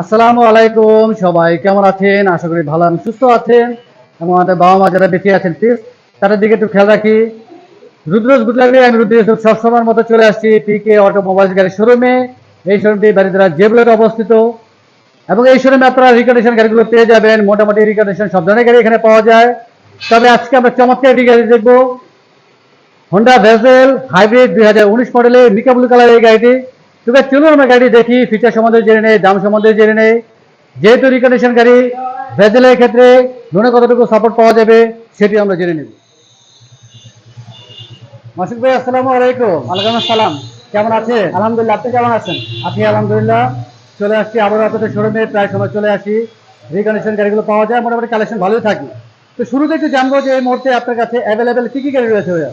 আসসালামু আলাইকুম, সবাই কেমন আছেন? আশা করি ভালো এবং সুস্থ আছেন। এবং আমাদের বাবা মা যারা বেঁচে আছেন প্লিজ তাদের দিকে একটু খেয়াল রাখি। রুদ্রজ গুড লাগলে আমি রুদ্র সবসময়ের মতো চলে আসছি পিকে অটোমোবাইলস গাড়ির শোরুমে এই শোরুমটি বাড়িতে জেবুলেটে অবস্থিত। এবং এই শোরুমে আপনারা রিকন্ডিশন গাড়িগুলো পেয়ে যাবেন। মোটামুটি রিকন্ডিশন সব ধরনের গাড়ি এখানে পাওয়া যায়। তবে আজকে আমরা চমৎকার একটি গাড়ি দেখব। হন্ডা ভেজেল হাইব্রিড দুই হাজার উনিশ মডেলের মিকা ব্লু কালার এই গাড়িটি। তবে চলুন আমরা গাড়ি দেখি ফিচার সম্বন্ধে জেনে নেই দাম সম্বন্ধে জেনে নেই। যেহেতু রিকন্ডিশন গাড়ি ভেজেলের ক্ষেত্রে লোনে কতটুকু সাপোর্ট পাওয়া যাবে সেটি আমরা জেনে নেব। মাসুদ ভাই আসসালামু আলাইকুম। ওয়ালাইকুম আসসালাম। কেমন আছেন? আলহামদুলিল্লাহ আপনি কেমন আছেন? আপনি আলহামদুলিল্লাহ চলে আসছি। আবারও আপনাদের শোরুমে প্রায় সময় চলে আসি। রিকন্ডিশন গাড়িগুলো পাওয়া যায় মোটামুটি কালেকশন ভালোই থাকে। তো শুরুতে একটু জানব যে এই মুহূর্তে আপনার কাছে অ্যাভেলেবেল কী কী গাড়ি রয়েছে ভাইয়া?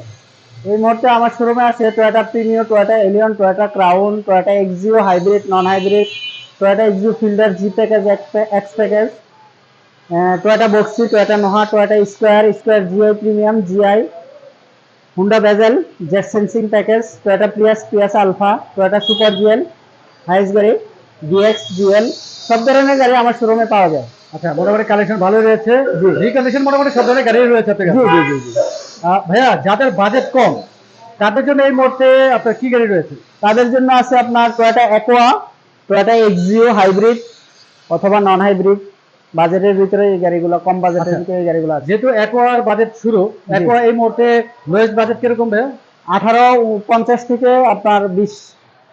এই মুহূর্তে আমার শোরুমে আছে Toyota Premio Toyota Allion Toyota Crown Toyota Axio hybrid non hybrid Toyota Axio Fielder G package X package Toyota Voxy Toyota Noah Toyota Esquire Esquire GI premium GI Honda Vezel Z sensing package Toyota Prius Prius Alpha Toyota super GL Hiace গাড়ি dx Jewel সব ধরনের গাড়ি আমার শোরুমে পাওয়া যায়। আচ্ছা মোটামুটি কালেকশন ভালো রয়েছে। জি। রিকন্ডিশন মোটামুটি সব ধরনের গাড়ি রয়েছে জি জি জি। ভাইয়া যাদের বাজেট কম তাদের জন্য এই মুহূর্তে আপনার কি গাড়ি রয়েছে? তাদের জন্য আছে আপনার Toyota Aqua Toyota Axio hybrid অথবা নন হাইব্রিড বাজেটের ভিতরে এই গাড়িগুলো কম বাজেটের আচ্ছা। ভিতরে এই গাড়িগুলো আছে। যেহেতু একোয়ার বাজেট শুরু একোয়া এই মুহূর্তে লোয়েস্ট বাজেট কীরকম ভাইয়া? আঠারো পঞ্চাশ থেকে আপনার বিশ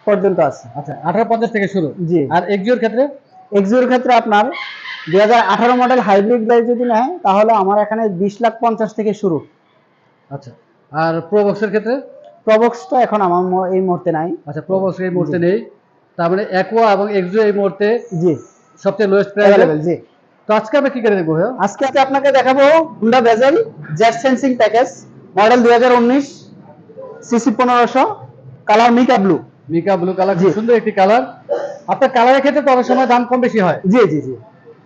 পর্যন্ত আছে। আচ্ছা আঠারো পঞ্চাশ থেকে শুরু। জি। আর এক্সিওর ক্ষেত্রে? এক্সিওর ক্ষেত্রে আপনার দুই হাজার আঠারো মডেল হাইব্রিড গাড়ি যদি নেয় তাহলে আমার এখানে বিশ লাখ পঞ্চাশ থেকে শুরু। আচ্ছা আর প্রোবক্সের ক্ষেত্রে? প্রবক্স প্রবক্সটা এখন আমার এই মুহূর্তে নাই। আচ্ছা প্রোবক্স এই মুহূর্তে নেই। তার মানে একোয়া এবং এক্সিও এই মুহূর্তে জি। সবচেয়ে লোয়েস্ট প্রাইস অ্যাভেলেবেল জি। তো আজকে আমরা কি গাড়ি দেখব আজকে আমি আপনাকে দেখাবো Honda Vezel Z sensing package model দুই হাজার উনিশ সিসি পনেরোশো colour mica blue mica blue colour জি। খুব সুন্দর একটি কালার আপনার কালারের ক্ষেত্রে তো অনেক সময় দাম কম বেশি হয়। জি জি জি।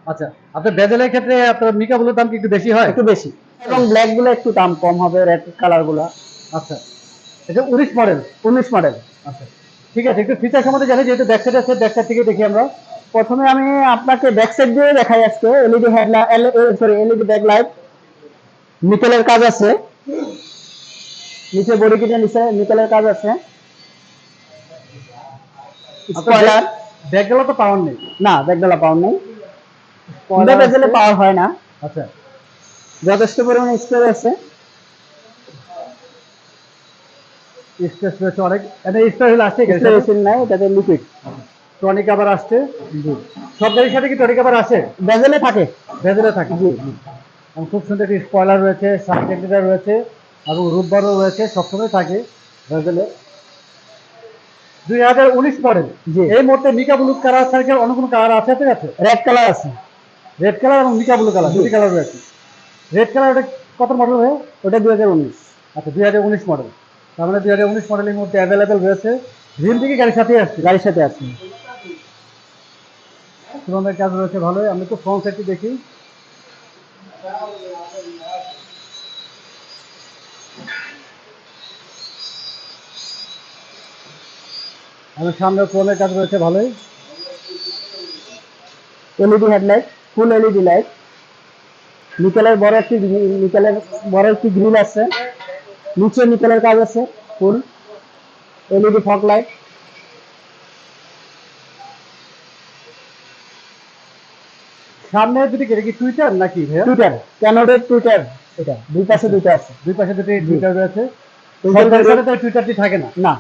আচ্ছা আপনার বেজেলের ক্ষেত্রে আপনার মিকা ব্লুর দাম কি একটু বেশি হয়? একটু বেশি। এবং ব্ল্যাকগুলো একটু দাম কম হবে রেড কালারগুলো। আচ্ছা। এটা উনিশ মডেল উনিশ মডেল আচ্ছা। ঠিক আছে একটু ফিচার সম্বন্ধে জানি যেহেতু ব্যাক সাইড আছে ব্যাক সাইড থেকে দেখি আমরা। প্রথমে আমি আপনাকে ব্যাক সাইড দিয়ে দেখাই আজকে LED headlight sorry LED back light নিকেলের কাজ আছে। নিচে বডি কিটে নিচে নিকেলের কাজ আছে। স্পয়লার ব্যাকগুলো তো পাওয়ার নেই। না ব্যাকডালা পাওয়ার নেই। হুন্ডা বেজেলে। পাওয়ার হয় না। আচ্ছা। যথেষ্ট পরিমাণে স্পেস আছে। স্পেস রয়েছে অনেক। এটা স্পেস হলে আসছে স্পেস নাই এটাতে লিকুইড টনিক আবার আসছে। সব গাড়ির সাথে কি টনিক আবার আসে বেজেলে থাকে। ভেতরে থাকে। জি। খুব সুন্দর একটি স্পয়লার রয়েছে রয়েছে এবং রূপবারও রয়েছে সবসময় থাকে ভেতরে দুই হাজার উনিশ মডেল জি। এই মুহূর্তে মিকা ব্লু কালার থাকে অন্য কোনো কালার আছে? কাছে রেড কালার আছে। রেড কালার এবং মিকা ব্লু কালার। দুটি কালার রয়েছে। রেড কালার ওটা কত মডেল হয়ে ওটা দুই হাজার উনিশ। আচ্ছা দুই হাজার উনিশ মডেল তার মানে দুই হাজার উনিশ মডেলের মধ্যে অ্যাভেলেবেল রয়েছে রিম থেকে গাড়ির সাথে আসছে, গাড়ির সাথে আছে সুরঙ্গের কাজ রয়েছে ভালোই, আমি তো ফ্রন্ট সাইডটি দেখি। আমি সামনে ক্রোমের কাজ রয়েছে ভালোই। LED headlight full LED light নিকেলের বড় একটি নিকেলের বড় একটি গ্রিল আছে। নিচে নিকেলের কাজ আছে ফুল এলইডি ফগ লাইট সামনে দুটি কি টুইটার নাকি ভাইয়া? টুইটার ক্যানোডের টুইটার এটা। দুই পাশে দুইটা আছে। দুই পাশে দুটি টুইটার সাথে তো টুইটারটি থাকে না। না।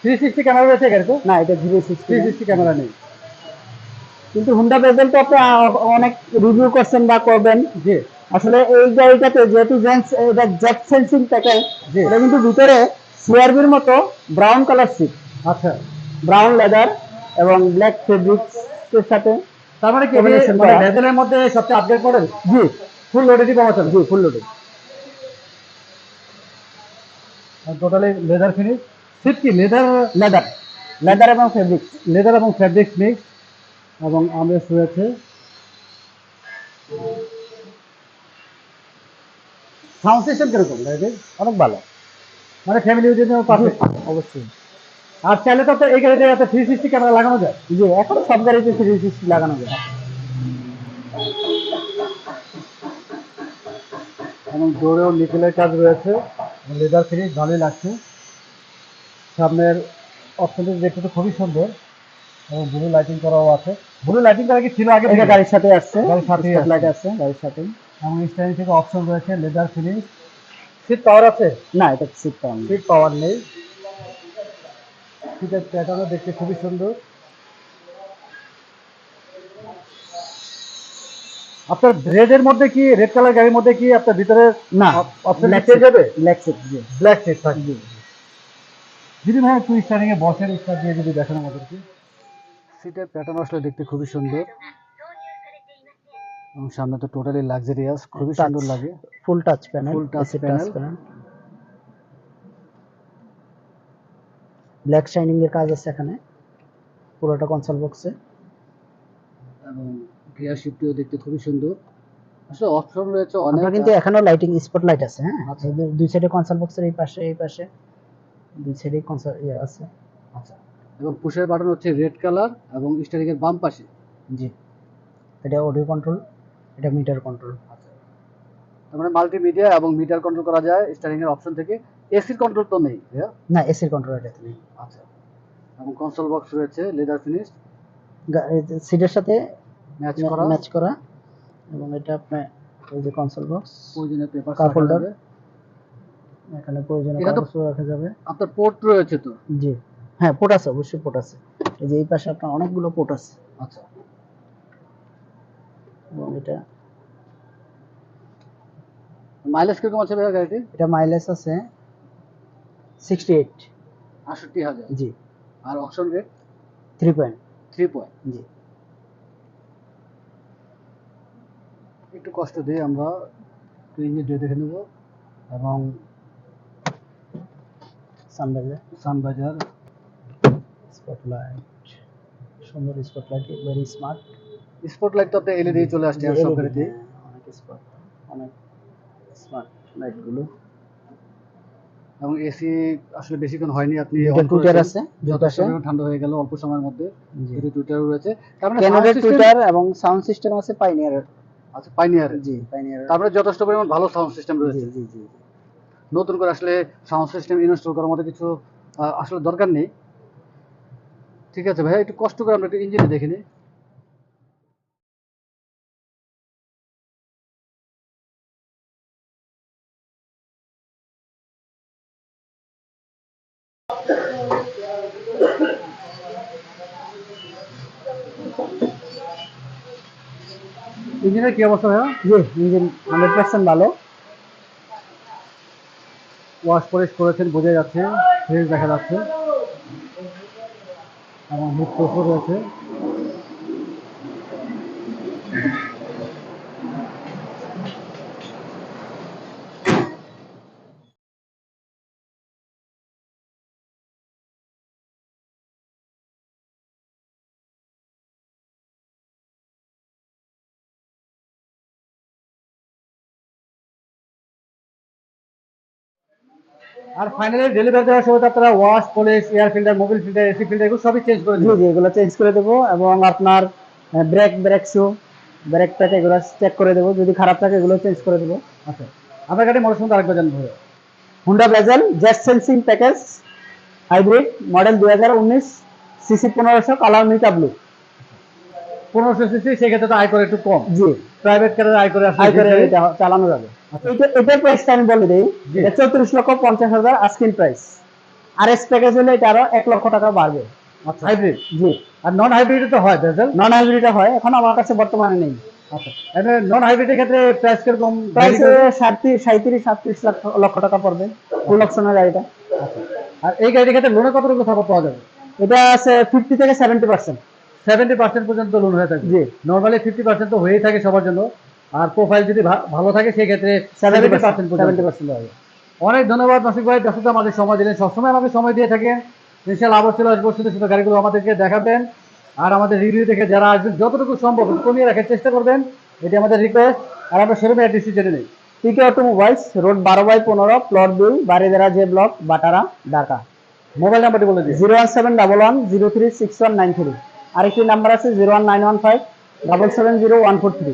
থ্রি সিক্সটি ক্যামেরা রয়েছে গাড়িতে না এটা zero sixty three sixty camera নেই। কিন্তু হুন্ডা বেজেল তো আপনি অনেক রিভিউ করছেন বা করবেন। জি। আসলে এই গাড়িটাতে যেহেতু এটা জ্যাক সেন্সিং জি। এটা কিন্তু ভিতরে সিআরবির মতো ব্রাউন কালার সিট আচ্ছা। ব্রাউন লেদার এবং ব্ল্যাক ফেব্রিক্স এর সাথে তার মানে কি মানে করা। মধ্যে সবচেয়ে আপডেট মডেল জি। ফুল লোডেডই পাওয়া যাবে? জি full loading totally leather finish seat কি? লেদার লেদার লেদার এবং ফেব্রিক্স লেদার এবং ফ্যাব্রিক মিক্স এবং আমরেস রয়েছে সাউন্ড সিস্টেম কীরকম অনেক ভালো। মানে ফ্যামিলি জন্য পারফেক্ট অবশ্যই। আর চাইলে তো এই গাড়িতে একটা থ্রি সিক্সটি ক্যামেরা লাগানো যায়। জি এখন সব গাড়িতে থ্রি সিক্সটি লাগানো যায়। এবং ডোরেও নিকেলের কাজ রয়েছে। লেদার ফিনিশ ভালোই লাগছে। সামনের অপশনটি দেখতে তো খুবই সুন্দর। এবং ব্লু লাইটিং করাও আছে। ব্লু লাইটিং করা কি ছিল আগে এটা থেকে? গাড়ির সাথে আসছে। গাড়ির আসছে। light আছে গাড়ির সাথে এবং স্টাইল থেকে অপশন রয়েছে লেদার ফিনিশ সিট পাওয়ার আছে? না এটা সিট পাওয়া সিট পাওয়ার নেই। সিটের প্যাটার্নও দেখতে খুবই সুন্দর। আপনার রেডের মধ্যে কি রেড কালার গাড়ির মধ্যে কি আপনার ভিতরে না অপশন চেঞ্জ যাবে? ব্ল্যাক সিট ব্ল্যাক সিট থাকবে। যদি ভাই একটু স্টারিং এ বসের স্টার দিয়ে যদি দেখান আমাদেরকে। সিটের প্যাটার্ন আসলে দেখতে খুবই সুন্দর। এবং সামনে তো টোটালি লাক্সারিয়াস খুবই সুন্দর লাগে। Full touch panel Full touch panel। Black shining এর কাজ আছে এখানে পুরোটা কনসোল বক্সে এবং গিয়ার শিফটিও দেখতে খুবই সুন্দর। আসলে অপশন রয়েছে অনেক কিন্তু এখানেও লাইটিং স্পট লাইট আছে হ্যাঁ? আচ্ছা। দুই সাইডে কনসোল বক্সের এই পাশে এই পাশে দুই সাইডে কনসোল ইয়ে আছে। আচ্ছা। এবং পুশের বাটন হচ্ছে রেড কালার এবং স্টারিং এর বাম পাশে। জি। এটা অডিও কন্ট্রোল এটা মিটার কন্ট্রোল আচ্ছা। তার মানে মাল্টিমিডিয়া এবং মিটার কন্ট্রোল করা যায় স্টারিং এর অপশন থেকে এসির কন্ট্রোল তো নেই? না এসির কন্ট্রোল এটা নেই। আচ্ছা। এবং কনসোল বক্স রয়েছে লেদার ফিনিশ সিটের সাথে ম্যাচ করা। ম্যাচ করা। এবং এটা আপনার এই যে কনসোল বক্স প্রয়োজনীয় পেপার Cup holder। এখানে প্রয়োজনীয় কাগজপত্র রাখা যাবে। আপনার পোর্ট রয়েছে তো। জি। হ্যাঁ পোর্ট আছে অবশ্যই পোর্ট আছে। এই যে এই পাশে আপনার অনেকগুলো পোর্ট আছে। আচ্ছা। এবং এটা মাইলেজ কীরকম আছে ভাইয়া গাড়িটি এটা মাইলেজ আছে সিক্সটি এইট আটষট্টি হাজার? জি। আর option rate three point three point জি। একটু কষ্ট দিয়ে আমরা ইঞ্জিন দিয়ে দেখে নেব। এবং সানবাজার সানবাজার স্পটলাইট সুন্দর স্পটলাইট ভেরি স্মার্ট স্পটলাইট তো আপনার এলইডি চলে আসছে আর সব গাড়িতে অনেক অনেক স্মার্ট লাইটগুলো এবং এসি আসলে বেশিক্ষণ হয়নি আপনি টুইটার আছে যথেষ্ট ঠান্ডা হয়ে গেল অল্প সময়ের মধ্যে দুটো টুইটারও রয়েছে। মানে system- টুইটার এবং সাউন্ড সিস্টেম আছে পাইনিয়ার আচ্ছা পাইনিয়ার জি পাইনিয়ার তারপরে যথেষ্ট পরিমাণ ভালো সাউন্ড সিস্টেম রয়েছে। জি জি। নতুন করে আসলে সাউন্ড সিস্টেম ইনস্টল করার মতো কিছু আসলে দরকার নেই। ঠিক আছে ভাই একটু কষ্ট করে আমরা একটু ইঞ্জিনে দেখে নিই। ইঞ্জিনের কি অবস্থা ভাইয়া? ইঞ্জিন হান্ড্রেড পার্সেন্ট ভালো। ওয়াশ পলিশ করেছেন, বোঝা যাচ্ছে ফ্রেশ দেখা যাচ্ছে। এবং মুখ প্রুফও রয়েছে আর ফাইনালি ডেলিভারি দেওয়ার সময় আপনারা wash polish air filter Mobil filter AC filter এগুলো সবই চেঞ্জ করে জি এগুলো চেঞ্জ করে দেবো এবং আপনার brake brake shoe brake pack এগুলো চেক করে দেবো। যদি খারাপ থাকে এগুলো চেঞ্জ করে দেবো। আচ্ছা আপনার গাড়ি মডেল সম্বন্ধে আরেকবার জানব। Honda Vezel Z sensing package hybrid model দুই হাজার উনিশ সিসি পনেরোশো কালার মিটা ব্লু পনেরোশো সিসি সেক্ষেত্রে তো আয়কর একটু কম। জি। প্রাইভেট কারের আয়কর আসলে হাই করে চালানো যাবে। আচ্ছা। এটা এটার প্রাইসটা আমি বলে দিই। চৌত্রিশ লক্ষ পঞ্চাশ হাজার আস্কিন প্রাইস আর এস প্যাকেজ হলে এটা আরও এক লক্ষ টাকা বাড়বে। আচ্ছা। হাইব্রিড জি। আর নন হাইব্রিড তো হয় নন হাইব্রিডটা হয়। এখন আমার কাছে বর্তমানে নেই। আচ্ছা। নন হাইব্রিডের ক্ষেত্রে প্রাইস কীরকম? প্রাইস করে? সাঁত্রিশ সাঁত্রিশ সাতত্রিশ লক্ষ টাকা পড়বে। ফুল অপশনের গাড়িটা। আচ্ছা। আর এই গাড়ির ক্ষেত্রে লোনে কতটুকু সাপোর্ট পাওয়া যাবে? এটা আছে ফিফটি থেকে সেভেন্টি পার্সেন্ট সেভেন্টি পার্সেন্ট পর্যন্ত লোন হয়ে থাকে। জি। নর্মালি ফিফটি পার্সেন্ট তো হয়েই থাকে সবার জন্য। আর প্রোফাইল যদি ভালো থাকে সেক্ষেত্রে সেভেন্টি পার্সেন্ট সেভেন্টি পার্সেন্ট হবে অনেক ধন্যবাদ নাসিক ভাই ব্যস্ততা আমাদের সময় দিলেন। সবসময় আমাকে সময় দিয়ে থাকেন। ইনশাল্লাহ আবার চলে আসব শুধু শুধু গাড়িগুলো আমাদেরকে দেখাবেন। আর আমাদের রিভিউ দেখে যারা আসবেন যতটুকু সম্ভব কমিয়ে রাখার চেষ্টা করবেন। এটি আমাদের রিকোয়েস্ট আর আমরা শোরুমে অ্যাড্রেসটি জেনে নিই। পিকে অটোমোবাইলস রোড বারো বাই পনেরো প্লট দুই Baridhara J block Bhatara Dhaka. Mobile নাম্বারটি বলে দিন। Zero one seven double one zero three six one nine three আরেকটি নাম্বার আছে zero one nine one five double seven zero one four three.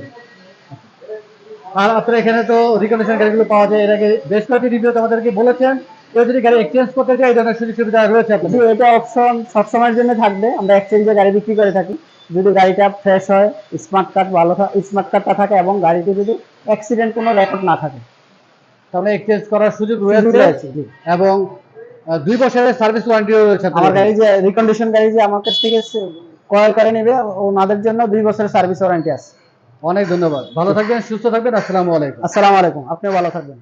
আর আপনার এখানে তো রিকন্ডিশন গাড়িগুলো পাওয়া যায়। এর আগে বেশ কয়েকটি রিভিউ আমাদেরকে বলেছেন। কেউ যদি গাড়ি এক্সচেঞ্জ করতে চায় এই ধরনের সুযোগ সুবিধা রয়েছে জি আপনাদের এটা অপশন সবসময়ের জন্য থাকবে। আমরা এক্সচেঞ্জে গাড়ি বিক্রি করে থাকি। যদি গাড়িটা ফ্রেশ হয় স্মার্ট কার্ড ভালো স্মার্ট কার্ডটা থাকে এবং গাড়িতে যদি অ্যাক্সিডেন্ট কোনো রেকর্ড না থাকে। তাহলে এক্সচেঞ্জ করার সুযোগ রয়েছে। এবং দুই বছরের সার্ভিস ওয়ারেন্টিও রয়েছে আমার গাড়ি যে রিকন্ডিশন গাড়ি যে আমার কাছ থেকে ক্রয় করে নেবে ওনাদের জন্য দুই বছরের সার্ভিস ওয়ারেন্টি আছে। অনেক ধন্যবাদ। ভালো থাকবেন সুস্থ থাকবেন আসসালামু আলাইকুম। আসসালামু আলাইকুম আপনি ভালো থাকবেন।